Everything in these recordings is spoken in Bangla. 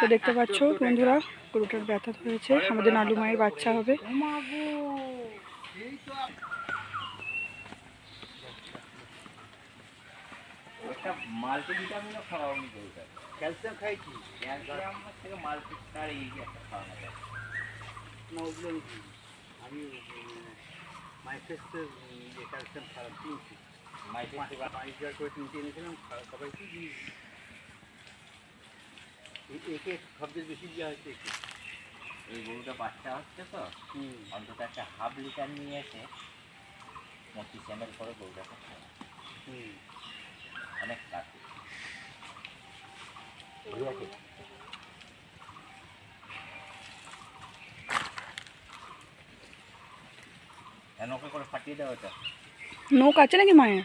তো দেখতে পাচ্ছ বন্ধুরা গরুটার ব্যথা ধরেছে। আমাদের নালু মায়ের বাচ্চা হবে। আমি মাইফেস্টের যে ক্যালসিয়াম খারাপ কিনছি হাজার করে কিনতে এনেছিলাম সবাইকে একে সবচেয়ে বেশি দেওয়া হচ্ছে একে। এই গরুটা বাচ্চা হচ্ছে তো হুম। অন্তত একটা হাফ লিটার নিয়ে এসে পঁচিশ এম এল করে গরুটাকে খাওয়া হুম। অনেক কাজ ঠিক আছে? কেন ওকে করে ফাটিয়ে দাও এটা নোক আছে নাকি মায়ের?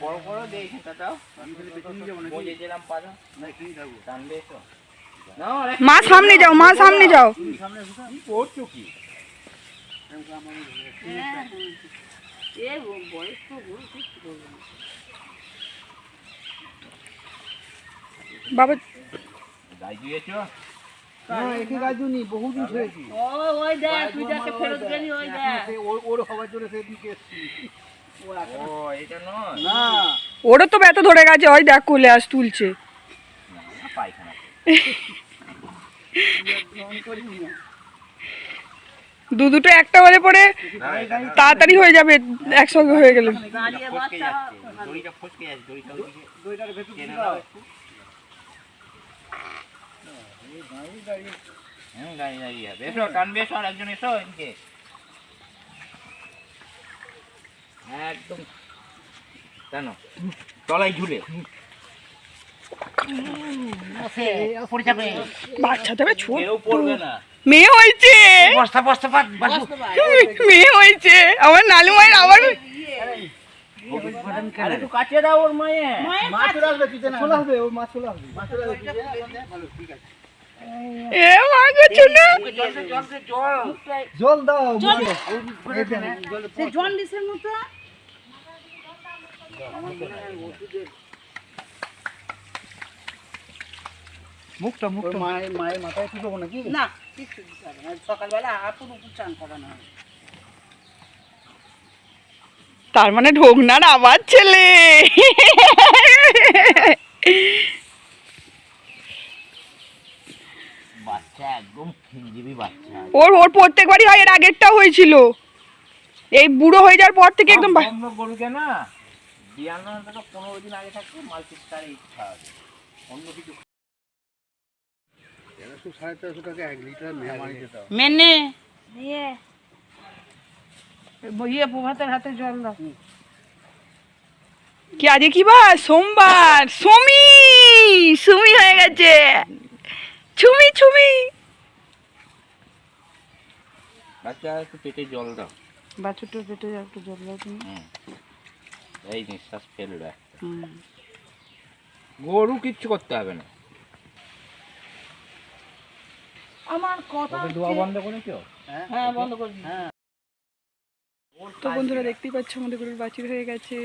বড় করো দিয়ে নাকি? বলে দিলাম টানবে এসো মা সামনে যাও মা সামনে যাও। করছ কি। বাবা গাই দিয়েছ না একে গাছ দিইনি বহুদিন ধরেছি ও ওই দেখ তুই যাকে ফেরত গেলি ওই দেখ। ওর- ওর হওয়ার জন্য ওরও তো ব্যথা ধরে গেছে, ওই দেখ কোলে আস তুলছে। দু দুটো একটা হলে পরে তাড়াতাড়ি হয়ে যাবে, একসঙ্গে হয়ে গেলে। দাঁড়িয়ে ফসকে বাচ্চা যাচ্ছে দড়িটা ফসকে যাচ্ছে দড়িটা ওইদিকে দইটার ভেতর টেনে টেনে দাও দাও একটু হুম দাঁড়িয়ে দাঁড়িয়ে হবে এসো টানবে এসো আর একজন এসো এদিকে একদম। টানো তলায় ঝুলে। বাচ্চা না। মেয়ে হয়েছে। মেয়ে হয়েছে। আমার নালু মায়ের আবার জল। দাও জল মুখে। মতো। মুখটা মুখটা। মায়ের মায়ের মাথায় নাকি? না কিছু দিতে হবে না। সকালবেলা হাপুর উপর চান করানো তার মানে ঢোকনার আবার ছেলে। ওর ওর প্রত্যেকবারই হয় এর আগেরটাও হয়েছিল। এই বুড়ো হয়ে যাওয়ার পর থেকে একদম বা- অন্য গরুকে না বিয়ান্ন পনেরো দিন আগে থাকতে হবে অন্য কিছু তেরোশো সাড়ে তেরোশো টাকা এক লিটার মেহমানি যেতে মেনে নিয়ে। ইয়ে প্রভাতের হাতে জল দাও। কি আজকে কি বার সোমবার। সুমি! সুমি হয়ে গেছে। ছুমি ছুমি বাচ্চা একটু পেটে জল দাও। বাছুরটা পেটে একটু জল দাও তুমি। এই নিঃশ্বাস। গরু কিচ্ছু করতে হবে না। আমার কথা দোয়া বন্ধ করেছ হ্যাঁ বন্ধ করে দিই হ্যাঁ। তো বন্ধুরা দেখতেই পাচ্ছ আমাদের গরুর বাছুর হয়ে গেছে।